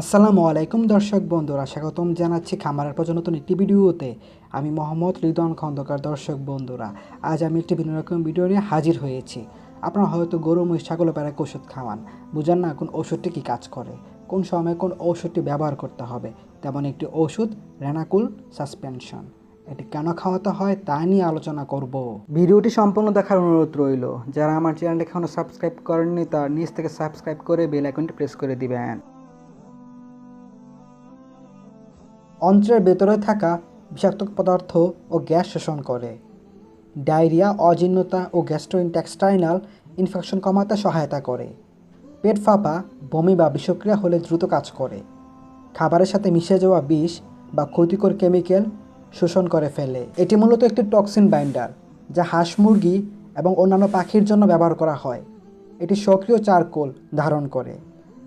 আসসালামু আলাইকুম দর্শক বন্ধুরা, স্বাগতম জানাচ্ছি খামারের নতুন একটি ভিডিওতে। আমি মোহাম্মদ রিদন খন্দকার, দর্শক বন্ধুরা। আজ আমি একটি ভিন্ন রকম ভিডিও নিয়ে হাজির হয়েছি। আপনারা হয়তো গরু, মহিষ, ছাগল প্যারাকে ওষুধ খাওয়ান। বুঝেন না কোন ওষুধটি কী কাজ করে, কোন সময় কোন ওষুধটি ব্যবহার করতে হবে। তেমন একটি ওষুধ, রেনাকুল সাসপেনশন। এটি কেন খাওয়াতে হয় তা নিয়ে আলোচনা করব। ভিডিওটি সম্পূর্ণ দেখার অনুরোধ রইল, যারা আমার চ্যানেলটি এখনও সাবস্ক্রাইব করেননি, তার নিচ থেকে সাবস্ক্রাইব করে বেল আইকনটি প্রেস করে দিবেন। অন্ত্রের ভেতরে থাকা বিষাক্ত পদার্থ ও গ্যাস শোষণ করে। ডায়রিয়া, অজীর্ণতা ও গ্যাস্ট্রোইনটেক্সটাইনাল ইনফেকশন কমাতে সহায়তা করে। পেট ফাঁপা, বমি বা বিষক্রিয়া হলে দ্রুত কাজ করে। খাবারের সাথে মিশে যাওয়া বিষ বা ক্ষতিকর কেমিক্যাল শোষণ করে ফেলে। এটি মূলত একটি টক্সিন বাইন্ডার, যা হাঁস মুরগি এবং অন্যান্য পাখির জন্য ব্যবহার করা হয়। এটি সক্রিয় চারকোল ধারণ করে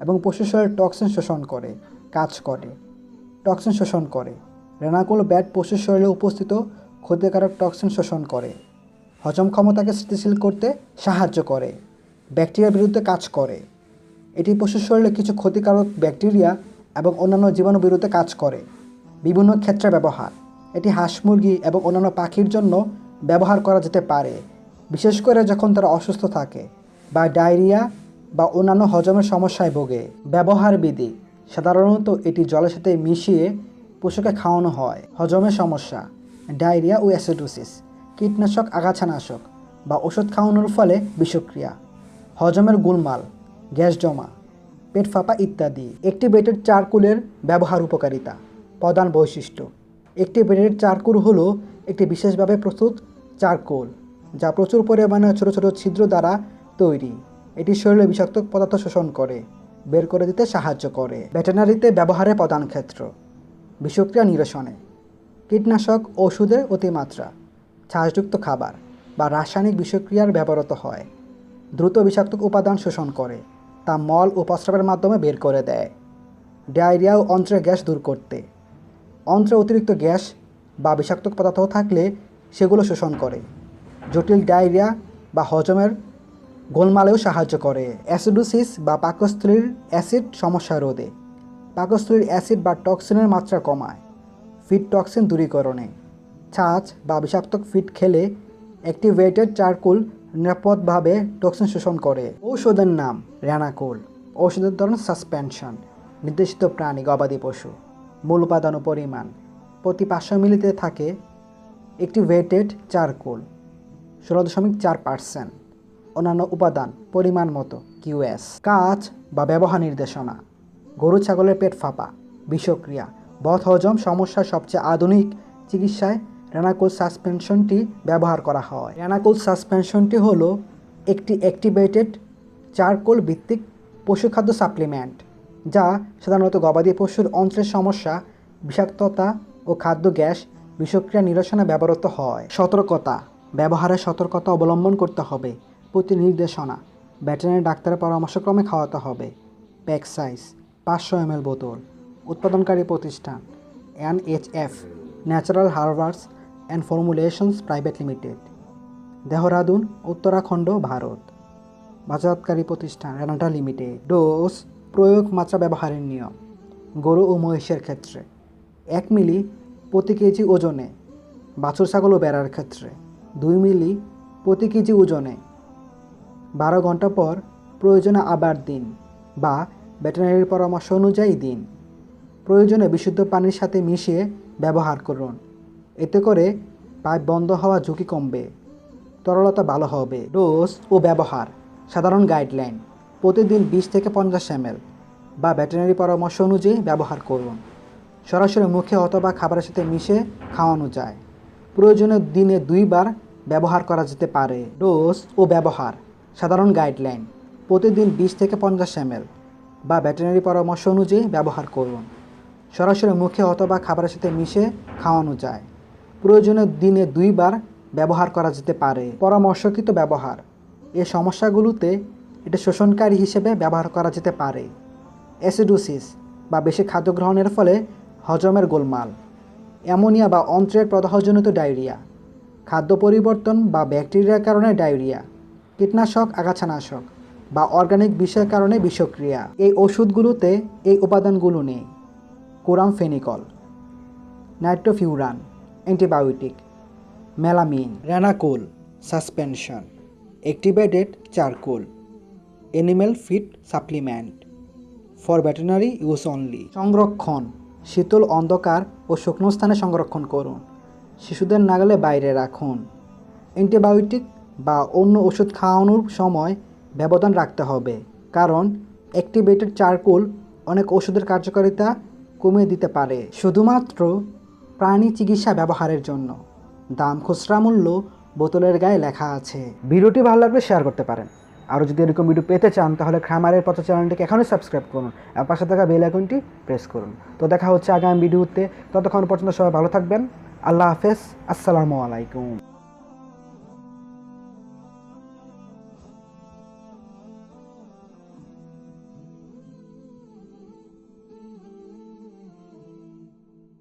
এবং পশু শরীরের টক্সিন শোষণ করে, কাজ করে। টক্সিন শোষণ করে। রেনাকুল ব্যাট পশুর শরীরে উপস্থিত ক্ষতিকারক টক্সিন শোষণ করে। হজম ক্ষমতাকে স্থিতিশীল করতে সাহায্য করে। ব্যাকটেরিয়ার বিরুদ্ধে কাজ করে। এটি পশুর শরীরে কিছু ক্ষতিকারক ব্যাকটেরিয়া এবং অন্যান্য জীবাণু বিরুদ্ধে কাজ করে। বিভিন্ন ক্ষেত্রে ব্যবহার। এটি হাঁস মুরগি এবং অন্যান্য পাখির জন্য ব্যবহার করা যেতে পারে, বিশেষ করে যখন তারা অসুস্থ থাকে বা ডায়রিয়া বা অন্যান্য হজমের সমস্যায় ভোগে। ব্যবহার বিধি সাধারণত এটি জলের সাথে মিশিয়ে পশুকে খাওয়ানো হয়। হজমের সমস্যা, ডায়রিয়া ও অ্যাসিডোসিস, কীটনাশক, আগাছানাশক বা ওষুধ খাওয়ানোর ফলে বিষক্রিয়া, হজমের গোলমাল, গ্যাস জমা, পেট ফাঁপা ইত্যাদি। অ্যাক্টিভেটেড চারকুলের ব্যবহার উপকারিতা, প্রধান বৈশিষ্ট্য। অ্যাক্টিভেটেড চারকুল হলো একটি বিশেষভাবে প্রস্তুত চারকোল, যা প্রচুর পরিমাণে ছোট ছোট ছিদ্র দ্বারা তৈরি। এটি শরীরে বিষাক্ত পদার্থ শোষণ করে। বের করে দিতে সাহায্য করে। ভেটেনারিতে ব্যবহারের প্রধান ক্ষেত্র, বিষক্রিয়া নিরসনে, কীটনাশক, ওষুধের অতিমাত্রা, ছাঁচযুক্ত খাবার বা রাসায়নিক বিষক্রিয়ার ব্যবহৃত হয়। দ্রুত বিষাক্ত উপাদান শোষণ করে, তা মল ও প্রস্রাবের মাধ্যমে বের করে দেয়। ডায়রিয়া ও অন্ত্রে গ্যাস দূর করতে। অন্ত্রে অতিরিক্ত গ্যাস বা বিষাক্ত পদার্থ থাকলে সেগুলো শোষণ করে। জটিল ডায়রিয়া বা হজমের গোলমালেও সাহায্য করে। অ্যাসিডোসিস বা পাকস্থলীর অ্যাসিড সমস্যা রোধে। পাকস্থলীর অ্যাসিড বা টক্সিনের মাত্রা কমায়, ফিড টক্সিন দূরীকরণে। ছাঁচ বা বিষাক্ত ফিড খেলে অ্যাক্টিভেটেড চারকুল নিরাপদভাবে টক্সিন শোষণ করে। ঔষধের নাম র্যানাকুল ঔষধের ধরন সাসপেনশন, নির্দেশিত প্রাণী, গবাদি পশু। মূল উপাদান ও পরিমাণ, প্রতি পাঁচশো মিলিতে থাকে অ্যাক্টিভেটেড চারকোল, ষোলো দশমিক চার পার্সেন্ট। অন্যান্য উপাদান, পরিমাণ মতো কিউএস কাজ বা ব্যবহার নির্দেশনা, গরু ছাগলের পেট ফাঁপা, বিষক্রিয়া বধ হজম সমস্যার সবচেয়ে আধুনিক চিকিৎসায় রেনাকুল সাসপেনশনটি ব্যবহার করা হয়। রেনাকুল সাসপেনশনটি হলো একটি অ্যাক্টিভেটেড চারকোল ভিত্তিক পশুখাদ্য সাপ্লিমেন্ট, যা সাধারণত গবাদি পশুর অন্ত্রের সমস্যা, বিষাক্ততা ও খাদ্য গ্যাস, বিষক্রিয়া নিরসনে ব্যবহৃত হয়। সতর্কতা, ব্যবহারে সতর্কতা অবলম্বন করতে হবে। প্রতি নির্দেশনা ভেটেরিনারি ডাক্তারের পরামর্শক্রমে খাওয়াতে হবে। প্যাক সাইজ, পাঁচশো এম বোতল। উৎপাদনকারী প্রতিষ্ঠান, NHF, natural herbals and formulations private limited. Dehradun, Uttarakhand, Bharat. বাজারকারী প্রতিষ্ঠান রেনাটা লিমিটেড। ডোজ, প্রয়োগ মাত্রা ব্যবহারের নিয়ম। গরু ও মহিষের ক্ষেত্রে। এক মিলি প্রতি কেজি ওজনে। বাছুর ছাগল ও বেড়ার ক্ষেত্রে। দুই মিলি প্রতি কেজি ওজনে। বারো ঘণ্টা পর প্রয়োজনে আবার দিন বা ভেটেরিনারির পরামর্শ অনুযায়ী দিন। প্রয়োজনে বিশুদ্ধ পানির সাথে মিশিয়ে ব্যবহার করুন। এতে করে পাইপ বন্ধ হওয়া ঝুঁকি কমবে, তরলতা ভালো হবে। ডোজ ও ব্যবহার, সাধারণ গাইডলাইন, প্রতিদিন বিশ থেকে পঞ্চাশ এম বা ভেটেরিনারি পরামর্শ অনুযায়ী ব্যবহার করুন। সরাসরি মুখে অথবা খাবারের সাথে মিশে খাওয়ানো যায়। প্রয়োজনে দিনে দুইবার ব্যবহার করা যেতে পারে। ডোজ ও ব্যবহার সাধারণ গাইডলাইন, প্রতিদিন বিশ থেকে পঞ্চাশ এম বা ভেটেরিনারি পরামর্শ অনুযায়ী ব্যবহার করুন। সরাসরি মুখে অথবা খাবারের সাথে মিশে খাওয়ানো যায়। প্রয়োজনে দিনে দুইবার ব্যবহার করা যেতে পারে। পরামর্শকৃত ব্যবহার, এ সমস্যাগুলোতে এটা শোষণকারী হিসেবে ব্যবহার করা যেতে পারে। অ্যাসিডোসিস বা বেশি খাদ্য গ্রহণের ফলে হজমের গোলমাল, অ্যামোনিয়া বা অন্ত্রের প্রদাহজনিত ডায়রিয়া, খাদ্য পরিবর্তন বা ব্যাকটেরিয়ার কারণে ডায়রিয়া কীটনাশক, আগাছানাশক বা অর্গানিক বিষের কারণে বিষক্রিয়া। এই ওষুধগুলোতে এই উপাদানগুলো নেই। Chloramphenicol, nitrofuran, antibiotic, melamine, Renacol, suspension, activated charcoal animal feed supplement, for veterinary use only. সংরক্ষণ, শীতল অন্ধকার ও শুকনো স্থানে সংরক্ষণ করুন। শিশুদের নাগালে বাইরে রাখুন। অ্যান্টিবায়োটিক বা অন্য ওষুধ খাওয়ানোর সময় ব্যবধান রাখতে হবে। কারণ অ্যাক্টিভেটেড চারকোল অনেক ওষুধের কার্যকারিতা কমিয়ে দিতে পারে। শুধুমাত্র প্রাণী চিকিৎসা ব্যবহারের জন্য। দাম খুচরা মূল্য বোতলের গায়ে লেখা আছে। ভিডিওটি ভালো লাগলে শেয়ার করতে পারেন। আরও যদি এরকম ভিডিও পেতে চান, তাহলে খামারের পথ চ্যানেলটিকে এখনই সাবস্ক্রাইব করুন। আর পাশে থাকা বেল আইকনটি প্রেস করুন। তো দেখা হচ্ছে আগামী ভিডিওতে ততক্ষণ পর্যন্ত সবাই ভালো থাকবেন। আল্লাহ হাফেজ। আসসালামু আলাইকুম।